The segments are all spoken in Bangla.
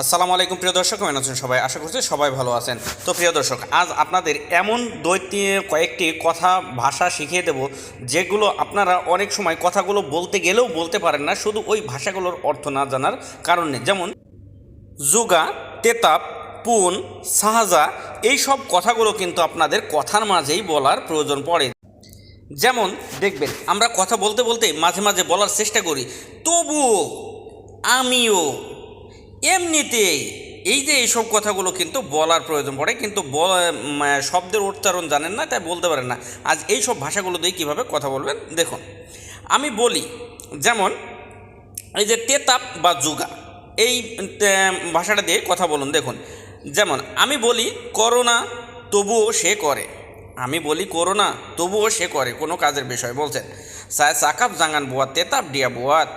আসসালামু আলাইকুম, প্রিয় দর্শক, কেমন আছেন সবাই? আশা করছি সবাই ভালো আছেন। তো প্রিয় দর্শক, আজ আপনাদের এমন দৈত্য কয়েকটি কথা, ভাষা শিখিয়ে দেব, যেগুলো আপনারা অনেক সময় কথাগুলো বলতে গেলেও বলতে পারেন না, শুধু ওই ভাষাগুলোর অর্থ না জানার কারণে যেমন জুগা তেতাপ পুন, সাহাজা, এই সব কথাগুলো কিন্তু আপনাদের কথার মাঝেই বলার প্রয়োজন পড়ে। যেমন, দেখবেন, আমরা কথা বলতে বলতে মাঝে মাঝে বলার চেষ্টা করি, তবুও আমিও এমনিতেই এই যে এইসব কথাগুলো কিন্তু বলার প্রয়োজন পড়ে, কিন্তু শব্দের উচ্চারণ জানেন না, তাই বলতে পারেন না। আজ এই সব ভাষাগুলো দিয়ে কীভাবে কথা বলবেন? দেখুন, আমি বলি, যেমন এই যে তেতাপ বা যুগা, এই ভাষাটা দিয়ে কথা বলুন। দেখুন, যেমন আমি বলি, করোনা, তবুও সে করে। আমি বলি, করোনা, তবুও সে করে। কোনো কাজের বিষয়, বলছেন। সায় সাকাপ জাঙ্গান বুয়াত তেতাপ ডিয়া বুয়াত।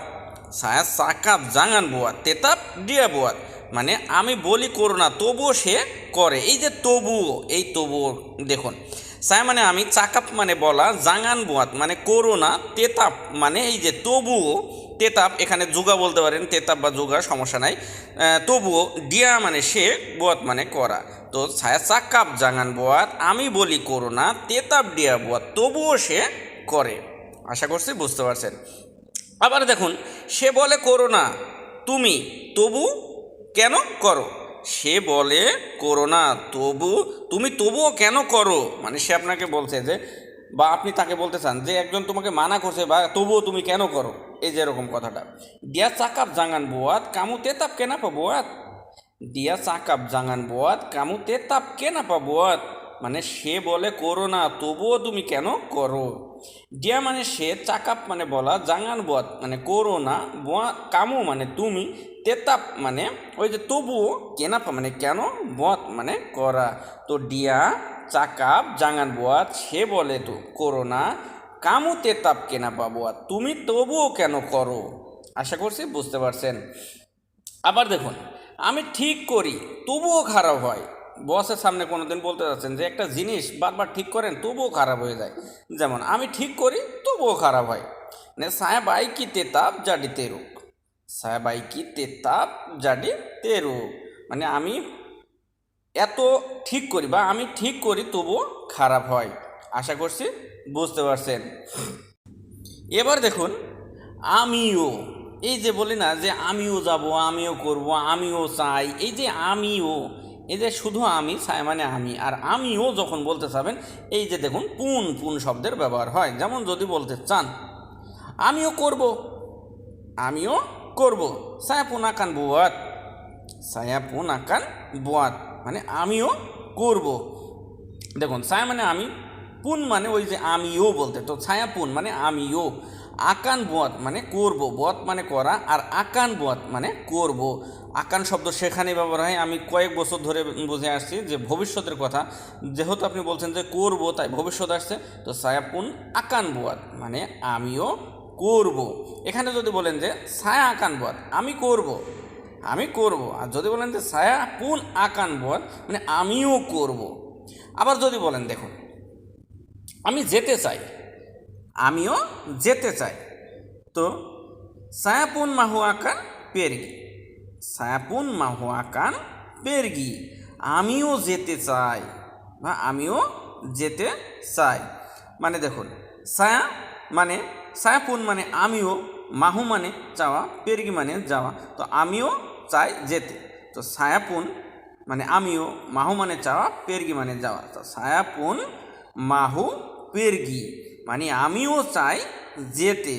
সায়া সাকাপ জাঙ্গান বুয়াত তেতাপ ডিয়া বুয়াত মানে আমি বলি করোনা তবুও সে করে। এই যে তবুও, এই তবুও দেখুন। সায়া মানে আমি চাকাপ মানে বলা জাঙ্গান বুয়াত মানে করোনা তেতাপ মানে এই যে তবুও তেতাপ এখানে যুগা বলতে পারেন তেতাপ বা যুগা সমস্যা নাই। তবুও ডিয়া মানে সে বোয়াত মানে করা। তো ছায়া চাকাপ জাঙ্গান বোয়াত আমি বলি করো না তেতাপ ডিয়া বোয়াত তবুও সে করে। আশা করছি বুঝতে পারছেন। আবার দেখুন, সে বলে, করো না। তুমি, তবু কেন করো? সে বলে, করো না, তবু, তুমি তবুও কেন করো? মানে সে আপনাকে বলছে যে, বা আপনি তাকে বলতে চান যে, একজন তোমাকে মানা করছে বা তবুও তুমি কেন করো? এই যে এরকম কথাটা। দিয়া চাকাপ জাঙ্গান বোয়াত, কামু তেতাপ কেনা পা বোয়াত। দিয়া চাকাপ জাঙ্গান বোয়াত, কামু তেতাপ কেনা পা বোয়াত। মানে সে বলে, করো না, তবুও তুমি কেন করো? ডিয়া মানে সে চাকাপ মানে বলা, জাঙ্গান বোয়াত মানে করো না, বোয়া কামু মানে তুমি, তেতাপ মানে ওই যে তবুও কেনাপা মানে কেন বত মানে করা? তো ডিয়া চাকাপ, জাঙ্গান বোয়াত, সে বলে তো, করো না, কামু তেতাপ কেনাপা বোয়াত, তুমি তবুও কেন করো? আশা করছি বুঝতে পারছেন। আবার দেখুন, আমি ঠিক করি, তবুও খারাপ হয়। বসের সামনে কোনো দিন বলতে যাচ্ছেন যে একটা জিনিস বারবার ঠিক করেন, তবুও খারাপ হয়ে যায়। যেমন, আমি ঠিক করি, তবুও খারাপ হয়। মানে বাই কি তেতাব জাডি তেরুক? সায়া বাই কি তেতাব জাডি তেরুক? মানে আমি এত ঠিক করি বা আমি ঠিক করি, তবুও খারাপ হয়। আশা করছি বুঝতে পারছেন। এবার দেখুন, আমিও, এই যে বলি না যে আমিও যাব, আমিও করব, আমিও চাই, এই যে আমিও এই যে শুধু আমি মানে আমি, আর আমিও যখন বলতে চাবেন, এই যে দেখুন পুন পুন শব্দের ব্যবহার হয়। যেমন যদি বলতে চান, আমিও করব আমিও করব। সায়া পুন আকান বুয়াত সায়া পুন আকান বুয়াত মানে আমিও করব। দেখুন ছায়া মানে আমি, পুন মানে ওই যে আমিও বলতে, তো ছায়া পুন মানে আমিও। আকান বত মানে করব বত মানে করা আর আকান বত মানে করব। আকান শব্দ সেখানে ব্যবহার হয়। আমি কয়েক বছর ধরে বুঝে আসছি যে ভবিষ্যতের কথা। যেহেতু আপনি বলছেন যে করব, তাই ভবিষ্যৎ আসছে। তো ছায়াপুন আকান বোয়াত মানে আমিও করব। এখানে যদি বলেন যে ছায়া আকান বোয়াত, আমি করব আমি করব। আর যদি বলেন যে ছায়া পুন আকান বোয়াত মানে আমিও করব। আবার যদি বলেন, দেখুন, আমি যেতে চাই। আমিও যেতে চাই। তো সায়াপুন মাহু আকান পেরগি। সায়াপুন মাহু আকান পেরগি। আমিও যেতে চাই। বা আমিও যেতে চাই। মানে দেখুন, সায়া মানে সায়াপুন মানে আমিও, মাহু মানে চাওয়া পেরগি মানে যাওয়া। তো আমিও চাই যেতে। তো সায়াপুন মানে আমিও, মাহু মানে চাওয়া পেরগি মানে যাওয়া। তো সায়াপুন, মাহু, পেরগি। মানে আমিও চাই যেতে।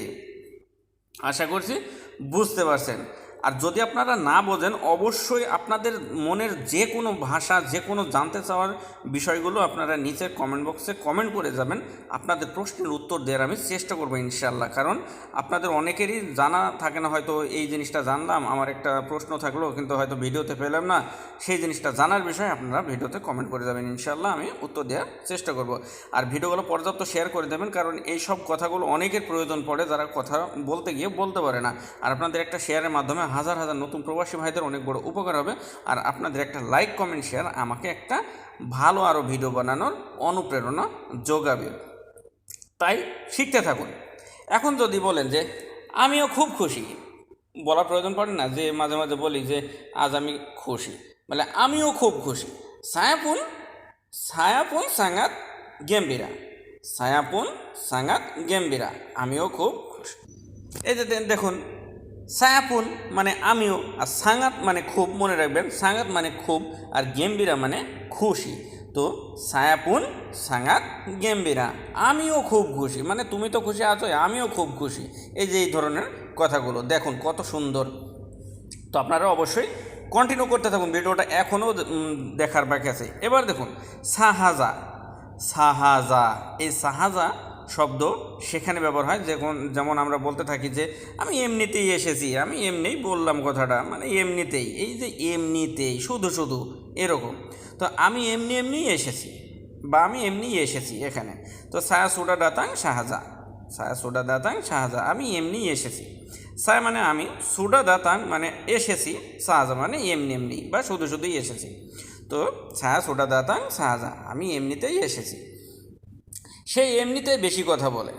আশা করছি বুঝতে পারছেন। আর যদি আপনারা না বোঝেন, অবশ্যই আপনাদের মনের যে কোনো ভাষা যে কোনো জানতে চাওয়ার বিষয়গুলো আপনারা নিচের কমেন্ট বক্সে কমেন্ট করে যাবেন। আপনাদের প্রশ্নের উত্তর দেওয়ার আমি চেষ্টা করব ইনশাল্লাহ কারণ আপনাদের অনেকেরই জানা থাকে না, হয়তো এই জিনিসটা জানলাম, আমার একটা প্রশ্ন থাকল, কিন্তু হয়তো ভিডিওতে পেলাম না। সেই জিনিসটা জানার বিষয়ে আপনারা ভিডিওতে কমেন্ট করে যাবেন ইনশাল্লাহ আমি উত্তর দেওয়ার চেষ্টা করব। আর ভিডিওগুলো পর্যাপ্ত শেয়ার করে দেবেন, কারণ এই সব কথাগুলো অনেকের প্রয়োজন পড়ে, যারা কথা বলতে গিয়ে বলতে পারে না। আর আপনাদের একটা শেয়ারের মাধ্যমে হাজার হাজার নতুন প্রবাসী ভাইদের অনেক বড় উপকার হবে। আর আপনাদের একটা লাইক কমেন্ট শেয়ার আমাকে একটা ভালো আরও ভিডিও বানানোর অনুপ্রেরণা যোগাবে। তাই শিখতে থাকুন। এখন যদি বলেন যে, আমিও খুব খুশি। বলার প্রয়োজন পড়ে না, যে মাঝে মাঝে বলি যে, আজ আমি খুশি। বলে, আমিও খুব খুশি। সায়াপুন সায়াপুন সাঙ্গাত গেম্বিরা। সায়াপুন সাঙ্গাত গেম্বিরা। আমিও খুব খুশি। এই যে দেখুন ছায়াপুন মানে আমিও আর সাঙ্গাত মানে খুব মনে রাখবেন, সাঙ্গাত মানে খুব আর গেম্বিরা মানে খুশি। তো সায়াপুন সাঙ্গাত, গেম্বিরা, আমিও খুব খুশি। মানে তুমি তো খুশি আছো আমিও খুব খুশি। এই যে এই ধরনের কথাগুলো, দেখুন কত সুন্দর। তো আপনারা অবশ্যই কন্টিনিউ করতে থাকুন, ভিডিওটা এখনও দেখার বাকি আছে। এবার দেখুন, সাহাজা সাহাজা, এই সাহাজা শব্দ সেখানে ব্যবহার হয়, যেমন যেমন আমরা বলতে থাকি যে, আমি এমনিতেই এসেছি, আমি এমনিই বললাম কথাটা মানে এমনিতেই, এই যে এমনিতেই, শুধু শুধু, এরকম। তো আমি এমনি, এমনিই এসেছি, বা আমি এমনিই এসেছি এখানে। তো সায়া সুডা দাতাং শাহজা সায়া সুডা দাতাং শাহজা আমি এমনিই এসেছি। সায় মানে আমি সুডা দাতাং মানে এসেছি শাহজা মানে এমনি এমনি, বা শুধু, শুধুই এসেছি। তো ছায়া সুডা দাতাং শাহজা আমি এমনিতেই এসেছি। সেই এমনিতেই বেশি কথা বলে।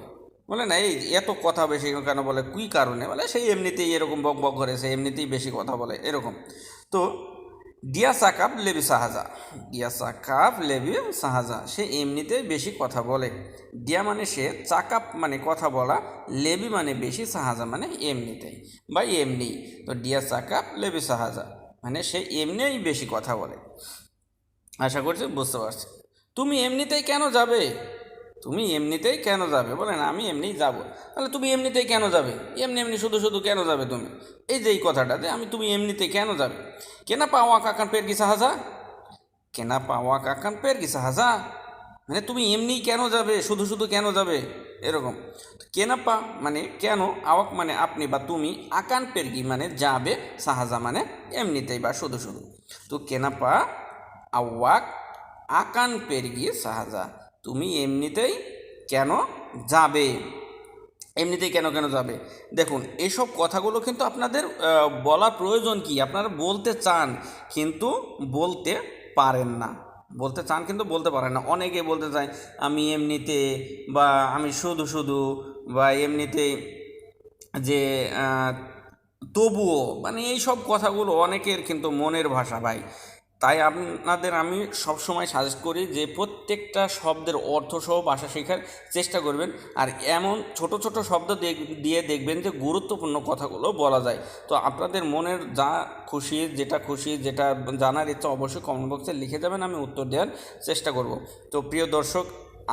বলে না, এই এত কথা বেশি কেন বলে? কী কারণে? বলে সেই এমনিতেই এরকম বক বক করে, সে এমনিতেই বেশি কথা বলে। এরকম। তো ডিয়া সাকাব লেবি সাহাজা। ডিয়া সাকাব লেবি সাহাজা, সে এমনিতেই বেশি কথা বলে। ডিয়া মানে সে চাকাপ মানে কথা বলা, লেবি মানে বেশি, সাহাজা মানে এমনিতেই বা এমনি। তো ডিয়া চাকাপ লেবি সাহাজা মানে সে এমনিই বেশি কথা বলে। আশা করছি বুঝতে পারছি তুমি এমনিতেই কেন যাবে? তুমি এমনিতেই কেন যাবে? বলেন, আমি এমনিই যাব। তাহলে তুমি এমনিতেই কেন যাবে? এমনি এমনি শুধু শুধু কেন যাবে তুমি? এই যে এই কথাটা যে আমি তুমি এমনিতে কেন যাবে? কেনা পাওয়া কাকান পের কি সাহায্যা? কেনা পাওয়া কাকান পের কি সাহায্যা? মানে তুমি এমনি কেন যাবে? শুধু শুধু কেন যাবে? এরকম। কেনাপা মানে কেন আওয়াক মানে আপনি বা তুমি আকান পেরগি মানে যাবে, সাহায্যা মানে এমনিতেই বা শুধু শুধু। তো কেনাপা আওয়াক আকান পেরগি সাহায্যা। তুমি এমনিতেই কেন যাবে? এমনিতেই কেন কেন যাবে? দেখুন, এসব কথাগুলো কিন্তু আপনাদের বলা প্রয়োজন কি? আপনারা বলতে চান, কিন্তু বলতে পারেন না। বলতে চান, কিন্তু বলতে পারেন না। অনেকে বলতে চায়, আমি এমনিতে বা আমি শুধু শুধু বা এমনিতে যে তবুও। মানে এই সব কথাগুলো অনেকের কিন্তু মনের ভাষা ভাই। তাই আপনাদের আমি সবসময় সাজেস্ট করি যে প্রত্যেকটা শব্দের অর্থ সহ ভাষা শেখার চেষ্টা করবেন। আর এমন ছোট ছোট শব্দ দিয়ে দেখবেন যে গুরুত্বপূর্ণ কথাগুলো বলা যায়। তো আপনাদের মনের যা খুশি, যেটা খুশি, যেটা জানার ইচ্ছা অবশ্যই কমেন্ট বক্সে লিখে যাবেন, আমি উত্তর দেওয়ার চেষ্টা করব। তো প্রিয় দর্শক,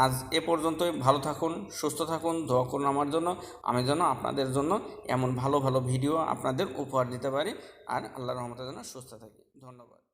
আজ এ পর্যন্তই। ভালো থাকুন, সুস্থ থাকুন, দোয়া করুন আমার জন্য। আমি যেন আপনাদের জন্য এমন ভালো ভালো ভিডিও আপনাদের উপহার দিতে পারি। আর আল্লাহ রহমতের জন্য সুস্থ থাকি। ধন্যবাদ।